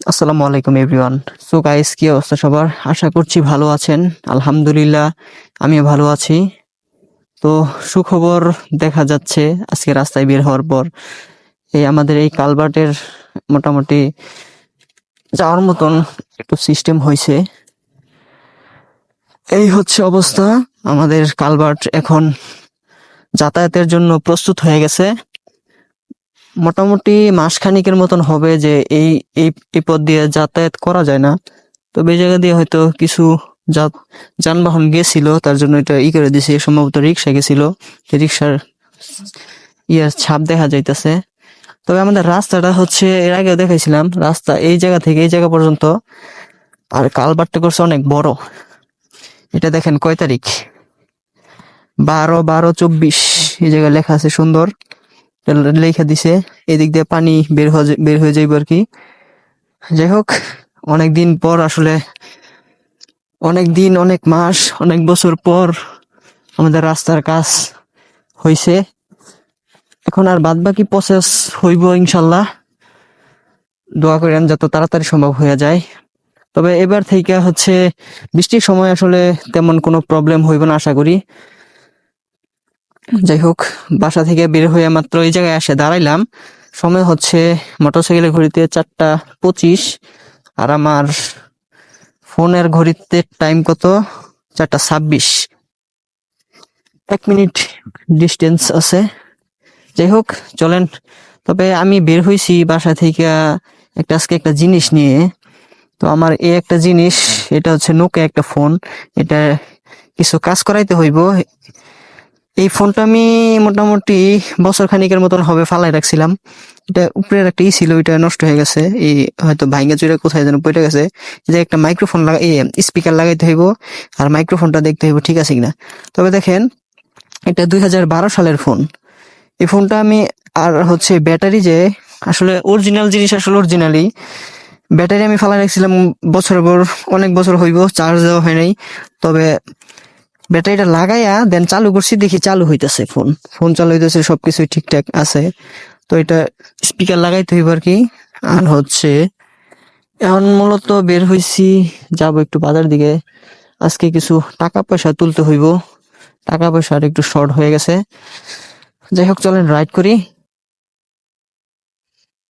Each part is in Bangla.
আসসালামু আলাইকুম এভরিওয়ান সো গাইস কি অবস্থা সবার? আশা করছি ভালো আছেন। আলহামদুলিল্লাহ, আমিও ভালো আছি। তো, সুখবর দেখা যাচ্ছে আজকে রাস্তায় বের হওয়ার পর। এই আমাদের এই কালভার্টের মোটামুটি যাওয়ার মতন একটু সিস্টেম হয়েছে। এই হচ্ছে অবস্থা। আমাদের কালভার্ট এখন যাতায়াতের জন্য প্রস্তুত হয়ে গেছে। মোটামুটি মাসখানিকের মতন হবে যে এই এই পথ দিয়ে যাতায়াত করা যায় না। তবে এই জায়গা দিয়ে হয়তো কিছু যানবাহন গেছিল, তার জন্য এটা ই করে দিছে। সম্ভবত রিক্সা গেছিল। রিক্সার ইয়ার ছাপ দেখা যাইতেছে। তবে আমাদের রাস্তাটা হচ্ছে, এর আগেও দেখাইছিলাম, রাস্তা এই জায়গা থেকে এই জায়গা পর্যন্ত আর কালবারটা করছে অনেক বড়। এটা দেখেন কয় তারিখ? বারো বারো, চব্বিশ। এই জায়গায় লেখা আছে সুন্দর। লেখা দিছে, এদিক দিয়ে পানি বের হয়ে বের হয়ে যাইব আর কি যাই হোক অনেক দিন পর আসলে অনেক দিন অনেক মাস, অনেক বছর পর আমাদের রাস্তার কাজ হইছে। এখন আর বাদ বাকি প্রসেস হইব ইনশাল্লাহ। দোয়া করেন যত তাড়াতাড়ি সম্ভব হয়ে যায়। তবে এবার থেকে হচ্ছে, বৃষ্টির সময় আসলে তেমন কোনো প্রবলেম হইব না, আশা করি। যাই হোক বাসা থেকে বের হয়ে মাত্র এই জায়গায় এসে দাঁড়াইলাম। সময় হচ্ছে মোটর মোটরসাইকেলের ঘড়িতে চারটা পঁচিশ। আর আমার ফোনের ঘড়িতে টাইম কত? চারটা ছাব্বিশ। এক মিনিট ডিস্টেন্স আছে। যাই হোক চলেন। তবে আমি বের হয়েছি বাসা থেকে একটা আজকে একটা জিনিস নিয়ে। তো আমার এই একটা জিনিস, এটা হচ্ছে নোকে একটা ফোন। এটা কিছু কাজ করাইতে হইব। এই ফোনটা আমি মোটামুটি বছর খানিকের মতন হবে ফালাই রাখছিলাম। এটা উপরের একটা ই ছিল, ওইটা নষ্ট হয়ে গেছে। এই হয়তো ভাইঙ্গা চুরে কোথায় যেন পড়ে গেছে। যে একটা মাইক্রোফোন লাগা স্পিকার লাগাইতে হইব, আর মাইক্রোফোনটা দেখতে হইব, ঠিক আছে কিনা? তবে দেখেন, এটা দুই হাজার বারো সালের ফোন। এই ফোনটা আমি, আর হচ্ছে ব্যাটারি যে, আসলে অরিজিনাল জিনিস, আসলে অরিজিনালি ব্যাটারি আমি ফালাই রাখছিলাম বছরের পর, অনেক বছর হইব চার্জ দেওয়া হয় নাই। তবে ব্যাটারিটা লাগাইয়া দেন চালু করছি, দেখি চালু হইতেছে ফোন। ফোন চালু হইতেছে সবকিছু ঠিকঠাক আছে। তো এটা স্পিকার লাগাইতে হইব আর কি। আর হচ্ছে, এখন মূলত বের হইছি, যাব একটু বাজার দিকে। আজকে কিছু টাকা পয়সা তুলতে হইব। টাকা পয়সা আর একটু শর্ট হয়ে গেছে। যাই হোক, চলেন রাইড করি।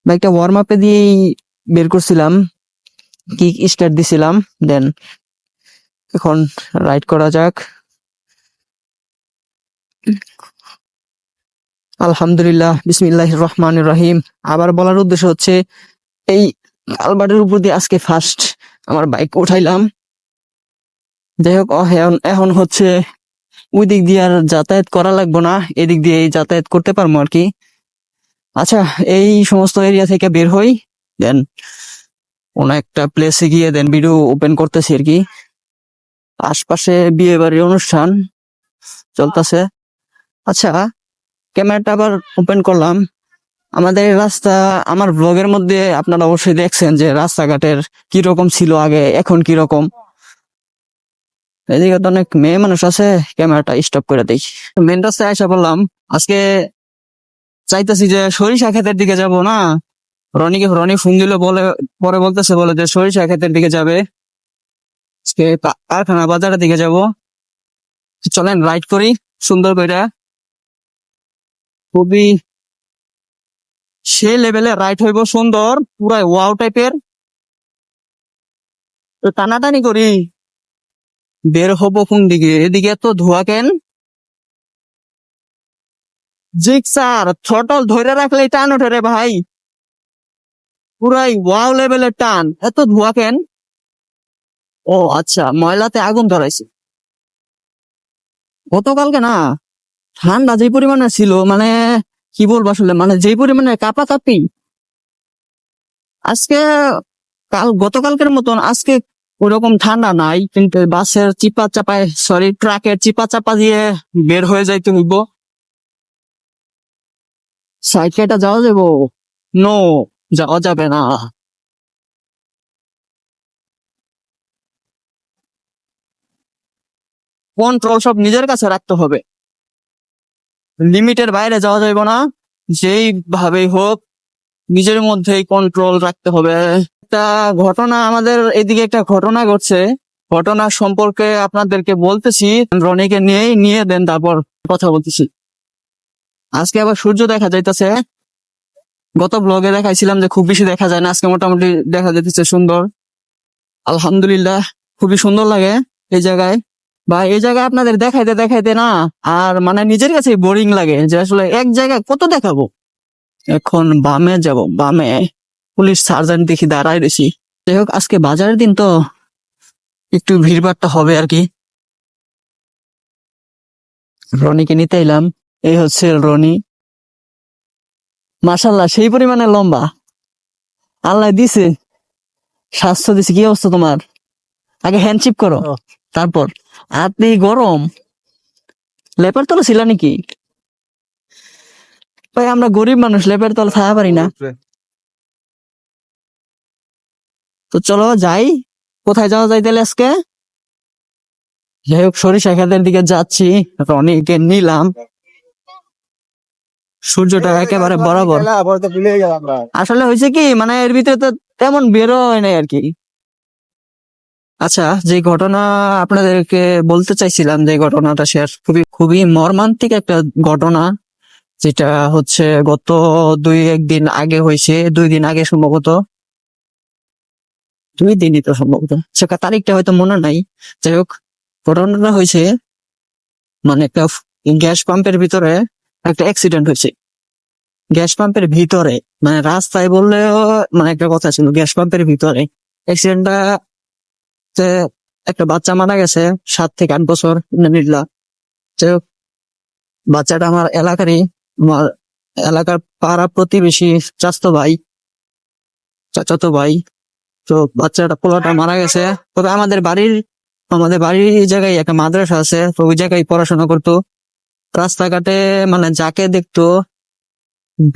বাইকটা ওয়ার্ম আপে দিয়েই বের করছিলাম। কিক স্টার্ট দিছিলাম? দেন, এখন রাইড করা যাক। আলহামদুলিল্লাহ বিসমিল্লাহ রহমান রহিম। আবার বলার উদ্দেশ্য হচ্ছে, এই কালবাটের উপর দিয়ে আজকে ফার্স্ট আমার বাইক উঠাইলাম। যাই হোক এখন হচ্ছে ওই দিক দিয়ে আর যাতায়াত করা লাগবো না, এদিক দিয়ে যাতায়াত করতে পারব আর কি। আচ্ছা এই সমস্ত এরিয়া থেকে বের হই, দেন কোনো একটা প্লেসে গিয়ে দেন ভিডিও ওপেন করতেছি আর কি। আশপাশে বিয়ে বাড়ির অনুষ্ঠান চলতেছে। আচ্ছা ক্যামেরাটা আবার ওপেন করলাম। আমাদের রাস্তা, আমার ব্লগের মধ্যে আপনারা অবশ্যই দেখছেন যে রাস্তাঘাটের কীরকম ছিল আগে, এখন কীরকম। এদিকে তো অনেক মেয়ে মানুষ আছে, ক্যামেরাটা স্টপ করে দেই। মেন রাস্তায় আসা বললাম, আজকে চাইতেছি যে সরিষা ক্ষেতের দিকে যাব না? রনিকে রনি ফোন দিল বলে, পরে বলতেছে বলে যে সরিষা ক্ষেতের দিকে যাবে। আজকে কারখানা বাজারের দিকে যাব। চলেন রাইড করি, সুন্দর করে খুবই সে লেভেলে রাইড হইব সুন্দর, পুরাই ওয়াও টাইপের তো টানাটানি করি, বের হব কোন দিকে? এদিকে এত ধোয়া কেন? জিক্সার ছটল ধরে রাখলে টান ওঠে রে ভাই। পুরাই ওয়াও লেভেলের টান। এত ধোয়া কেন? ও আচ্ছা ময়লাতে আগুন ধরাইছে। গতকালকে না? ঠান্ডা যে পরিমাণে ছিল মানে কি বলব আসলে মানে যে পরিমাণে কাপা কাপি আজকে কাল, গতকালকের মতন আজকে ওরকম ঠান্ডা নাই, কিন্তু বাসের চিপা চাপায় সরি ট্রাকের চিপা চাপা দিয়ে বের হয়ে যাইতে হইব। সাইড কেটা যাওয়া যাব? নো যাওয়া যাবে না। কন্ট্রোল সব নিজের কাছে রাখতে হবে। লিমিটের বাইরে যাওয়া যাবে না। যেই ভাবেই হোক, নিজের মধ্যেই কন্ট্রোল রাখতে হবে। একটা ঘটনা, আমাদের এদিকে একটা ঘটনা ঘটছে। ঘটনা সম্পর্কে আপনাদেরকে বলতেছি। রনিকে নিয়েই নিয়ে দেন, তারপর কথা বলতেছি। আজকে আবার সূর্য দেখা যাইতেছে। গত ব্লগে দেখাইছিলাম যে খুব বেশি দেখা যায় না। আজকে মোটামুটি দেখা যাইতেছে সুন্দর। আলহামদুলিল্লাহ, খুবই সুন্দর লাগে এই জায়গায়। বা এই জায়গায় আপনাদের দেখাইতে দেখাইতে না আর মানে নিজের কাছে বোরিং লাগে যে আসলে এক জায়গায় কত দেখাবো? এখন বামে যাব বামে। পুলিশ সার্জন দেখি দাঁড়ায় রয়েছি। যাই হোক আজকে বাজারের দিন তো একটু ভিড়ভাড়টা হবে আর কি। রনিকে নিতে এলাম। এই হচ্ছে রনি। মাশাল্লাহ সেই পরিমাণে লম্বা। আল্লাহ দিছে। স্বাস্থ্য দিছে কি অবস্থা তোমার? আগে হ্যান্ডশিপ করো তারপর। আপনি গরম। লেপার তলা ছিল নাকি? ভাই আমরা গরিব মানুষ লেপের তলা থাকা পারি না। তো চলো যাই। কোথায় যাওয়া যায় তাহলে আজকে? যাই হোক সরিষা খেতের দিকে যাচ্ছি। রনিকে নিলাম। সূর্যটা একেবারে বরাবর। আসলে হয়েছে কি মানে এর ভিতরে তো তেমন বেরো হয় নাই আর কি। আচ্ছা যে ঘটনা আপনাদেরকে বলতে চাইছিলাম, যে ঘটনাটা শেয়ার খুবই খুবই মর্মান্তিক একটা ঘটনা, যেটা হচ্ছে গত দুই একদিন আগে হয়েছে, দুই দিন আগে সম্ভবত। দুই দিনই তো সম্ভবত। সেটা তারিখটা হয়তো মনে নাই। যাই হোক, ঘটনাটা হয়েছে মানে একটা গ্যাস পাম্পের ভিতরে একটা অ্যাক্সিডেন্ট হয়েছে। গ্যাস পাম্পের ভিতরে মানে রাস্তায় বললেও মানে একটা কথা ছিল, গ্যাস পাম্পের ভিতরে অ্যাক্সিডেন্টটা একটা বাচ্চা মারা গেছে, সাত থেকে আট বছর নির্লা। যাই বাচ্চাটা আমার এলাকারই, আমার এলাকার পাড়া প্রতিবেশী চাস্তো ভাই চাচাতো ভাই। তো বাচ্চাটা পোলাটা মারা গেছে। তবে আমাদের বাড়ির আমাদের বাড়ির জায়গায় একটা মাদ্রাসা আছে, তো ওই জায়গায় পড়াশোনা করতো। রাস্তাঘাটে মানে যাকে দেখতো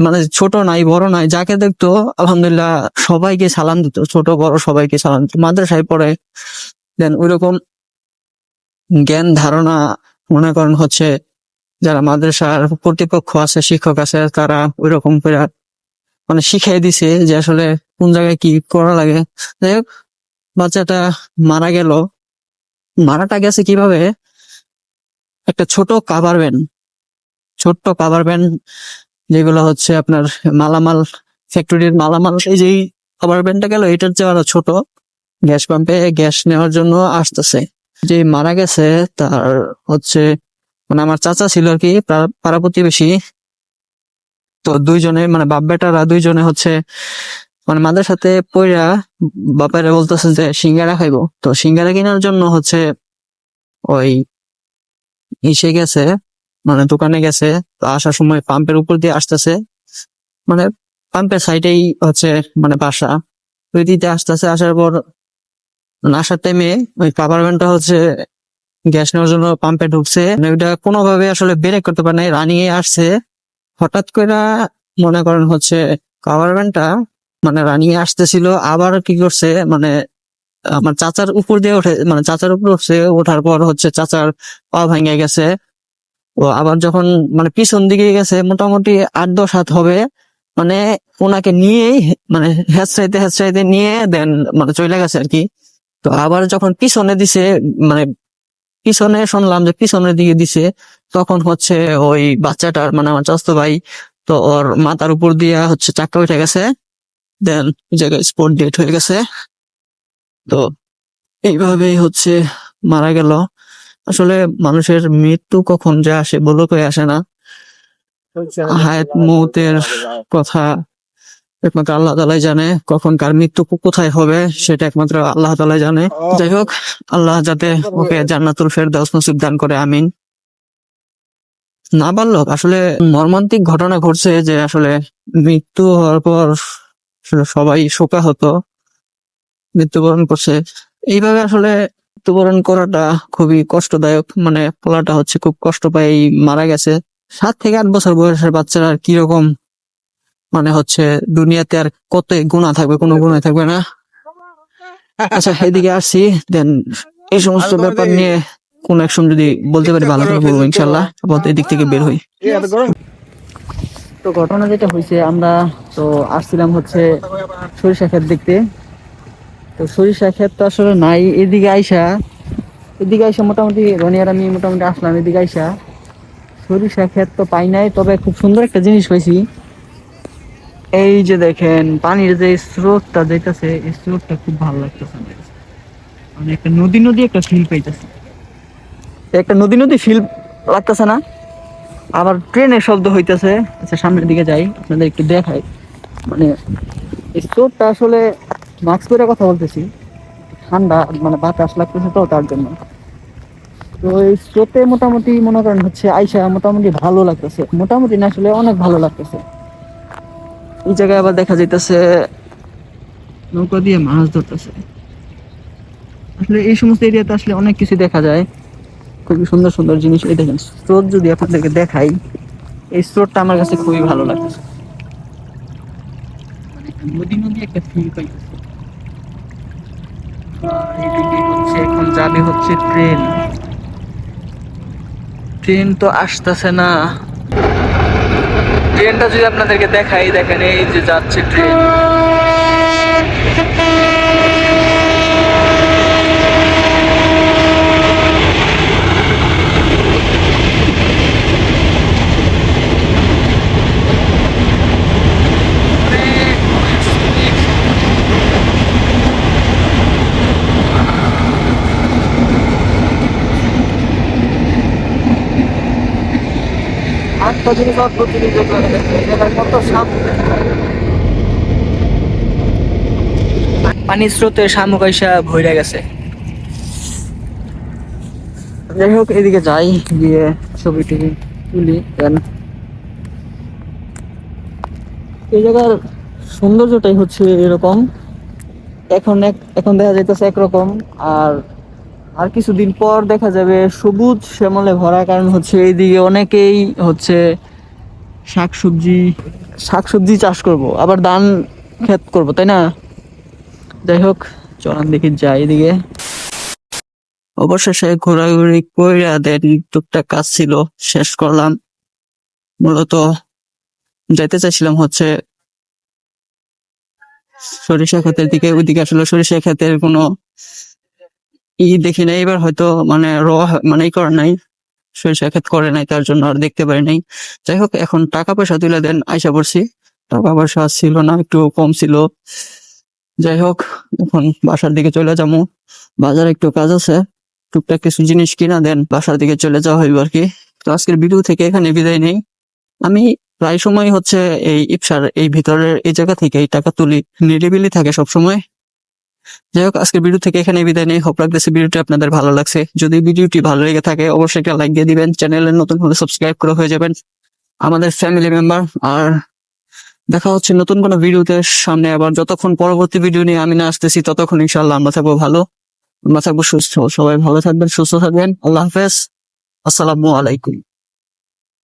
মানে ছোট নাই, বড় নাই, যাকে দেখতো, আলহামদুলিল্লাহ সবাইকে সালাম দিত, ছোট, বড় সবাইকে সালাম দিত। মাদ্রাসায় পড়ে, দেন ওইরকম জ্ঞান ধারণা মনে করেন হচ্ছে, যারা মাদ্রাসার কর্তৃপক্ষ আছে, শিক্ষক আছে, তারা ওইরকম করে মানে শিখাই দিছে যে আসলে কোন জায়গায় কি করা লাগে। যাই হোক, বাচ্চাটা মারা গেল। মারাটা গেছে কীভাবে? একটা ছোট কাভার ভ্যান ছোট্ট কাভার ভ্যান যেগুলো হচ্ছে আপনার মালামাল ফ্যাক্টরির মালামাল, এই যে কাভার ভ্যানটা গেল, এটার চেয়ে আরও ছোট। গ্যাস পাম্পে গ্যাস নেওয়ার জন্য আসতেছে। যে মারা গেছে তার হচ্ছে মানে আমার চাচা ছিল আর কি পাড়া- প্রতিবেশী। তো দুইজনে মানে বাপ বেটারা দুইজনে হচ্ছে মানে মাদের সাথে পইরা বাপেরা বলতেছে যে সিঙ্গারা খাইবো। তো সিঙ্গারা কেনার জন্য হচ্ছে ওই ইসে গেছে মানে দোকানে গেছে আসার সময় পাম্পের উপর দিয়ে আসতেছে। মানে পাম্পের সাইডেই হচ্ছে মানে বাসা। ওই দিতে আসতেছে, আসার পর আসার টাইমে ওই কাভার ভ্যানটা হচ্ছে গ্যাস নেওয়ার জন্য পাম্পে ঢুকছে। মানে ওইটা কোনোভাবে আসলে ব্রেক করতে পারে নাই রানিয়ে আসছে। হঠাৎ করে মনে করেন হচ্ছে কাভার ভ্যানটা মানে রানিয়ে আসতেছিল, আবার কি করছে মানে আমার চাচার উপর দিয়ে ওঠে মানে চাচার উপর উঠছে, ওঠার পর হচ্ছে চাচার পা ভেঙে গেছে। ও আবার যখন মানে পিছন দিকে গেছে, মোটামুটি আট দশ হাত হবে মানে ওনাকে নিয়েই মানে হেঁচড়াইতে হেঁচড়াইতে নিয়ে দেন মানে চলে গেছে আর কি। তো আবার যখন পিছনে দিছে মানে পিছনে শুনলাম যে পিছনের দিকে দিছে, তখন হচ্ছে ওই বাচ্চাটার মানে আমার চাস্তো ভাই, তো ওর মাথার উপর দিয়া হচ্ছে চাক্কা উঠে গেছে। দেন জায়গায় স্পট ডেট হয়ে গেছে। তো এইভাবেই হচ্ছে মারা গেল। আসলে মানুষের মৃত্যু কখন যে আসে বলে কয়ে আসে না। হায়াত মৌতের কথা একমাত্র আল্লাহ তালাই জানে কখন কার মৃত্যু কোথায় হবে সেটা একমাত্র আল্লাহ তালাই জানে। যাই হোক আল্লাহ যাতে ওকে জান্নাতুল ফেরদাউস নসিব দান করে আমিন। না পারল আসলে মর্মান্তিক ঘটনা ঘটছে যে আসলে মৃত্যু হওয়ার পর সবাই শোকা হতো মৃত্যুবরণ করছে। এইভাবে আসলে মৃত্যুবরণ করাটা খুবই কষ্টদায়ক। মানে পোলাটা হচ্ছে খুব কষ্ট পাই মারা গেছে। সাত থেকে আট বছর বয়সের বাচ্চারা আর কীরকম? মানে হচ্ছে দুনিয়াতে আর কত গুণা থাকবে কোনো গুণাই থাকবে না। আচ্ছা এদিকে আসছি দেন এই সমস্ত ব্যাপার নিয়ে কোন এক সময় যদি বলতে পারি ভালো করে বলব ইনশাল্লাহ আপাতত এদিক থেকে বের হই। তো ঘটনা যেটা হয়েছে আমরা তো আসছিলাম হচ্ছে সরিষা ক্ষেত দেখতে। তো সরিষা ক্ষেত তো আসলে নাই, এদিকে আইসা এদিকে আইসা মোটামুটি রনি আর আমি মোটামুটি আসলাম এদিকে আইসা। সরিষা ক্ষেত তো পাই নাই, তবে খুব সুন্দর একটা জিনিস পাইছি। এই যে দেখেন, পানির যে স্রোতটা যাইতেছে, এই স্রোতটা খুব ভালো লাগতেছে মানে একটা নদী নদী একটা ফিল পাইতেছে। একটা নদী নদী ফিল লাগতেছে না? আবার ট্রেনের শব্দ হইতেছে। আচ্ছা সামনের দিকে যাই, আপনাদের একটু দেখাই। মানে স্রোতটা আসলে মাস্ক পরে কথা বলতেছি। ঠান্ডা মানে বাতাস লাগতেছে তো তার জন্য। তো এই স্রোতে মোটামুটি মনে করেন হচ্ছে আইসা মোটামুটি ভালো লাগতেছে। মোটামুটি না, আসলে অনেক ভালো লাগতেছে। এই জায়গায় আবার দেখা যাইতেছে নৌকা দিয়ে মাছ ধরতেছে। আসলে এই সমস্ত এরিয়াতে আসলে অনেক কিছু দেখা যায়। খুবই সুন্দর সুন্দর জিনিস। এই দেখেন, স্রোত যদি আপনাদেরকে দেখাই, এই স্রোতটা আমার কাছে খুবই ভালো লাগতেছে। নদী নদী একটা ফিল পাইতেছে। এদিকে হচ্ছে এখন যাবে হচ্ছে ট্রেন। ট্রেন তো আসতেছে না। ট্রেনটা যদি আপনাদেরকে দেখাই, দেখেন এই যে যাচ্ছে ট্রেন। জিনিস অদ্ভুত জিনিস দেখলাম কত সাপ পানির স্রোতে শামুক আইসা ভইরা গেছে। যাই হোক এদিকে যাই গিয়ে ছবি তুলি দেন এই জায়গার সৌন্দর্যটাই হচ্ছে এরকম। এখন এক এখন দেখা যাইতেছে একরকম আর আর কিছুদিন পর দেখা যাবে সবুজ শ্যামলে ভরা, কারণ হচ্ছে এইদিকে অনেকেই হচ্ছে শাকসবজি শাকসবজি চাষ করব, আবার ধান ক্ষেত করব, তাই না? যাই হোক, চলান দেখি যাই এদিকে। অবশেষে ঘোরাঘুরি কইরা দেন, টুকটাক কাজ ছিল, শেষ করলাম। মূলত যাইতে চাইছিলাম হচ্ছে সরিষা ক্ষেতের দিকে, ওইদিকে আসলে সরিষা ক্ষেতের কোনো ই দেখি নাই, এবার হয়তো মানে র মানে করে নাই, সরিষা ক্ষেত করে নাই, তার জন্য আর দেখতে পারি নাই। যাই হোক, এখন টাকা পয়সা তুলে দেন, আইসা পড়ছি। টাকা পয়সা ছিল না, একটু কম ছিল। যাই হোক, এখন বাসার দিকে চলে যাব। বাজারে একটু কাজ আছে, টুকটাক কিছু জিনিস কিনা দেন, বাসার দিকে চলে যাওয়া হইব আর কি। তো আজকের ভিডিও থেকে এখানে বিদায় নেই। আমি প্রায় সময় হচ্ছে এই ইপসার, এই ভিতরের, এই জায়গা থেকে এই টাকা তুলি, নিরিবিলি থাকে সব সময় যাই হোক আজকের ভিডিও থেকে এখানে বিদায় নেই। হোপ লাগতেছে ভিডিওটি আপনাদের ভালো লাগছে। যদি ভিডিওটি ভালো লেগে থাকে, অবশ্যই একটা লাইক দিয়ে দিবেন। চ্যানেলে নতুন হলে সাবস্ক্রাইব করে হয়ে যাবেন আমাদের ফ্যামিলি মেম্বার আর দেখা হচ্ছে নতুন কোনো ভিডিওতে সামনে আবার। যতক্ষণ পরবর্তী ভিডিও নিয়ে আমি না আসতেছি, ততক্ষণ ইনশাল্লাহ আমরা থাকব ভালো। আমরা থাকব সুস্থ। সবাই ভালো থাকবেন, সুস্থ থাকবেন। আল্লাহ হাফেজ। আসসালামু আলাইকুম।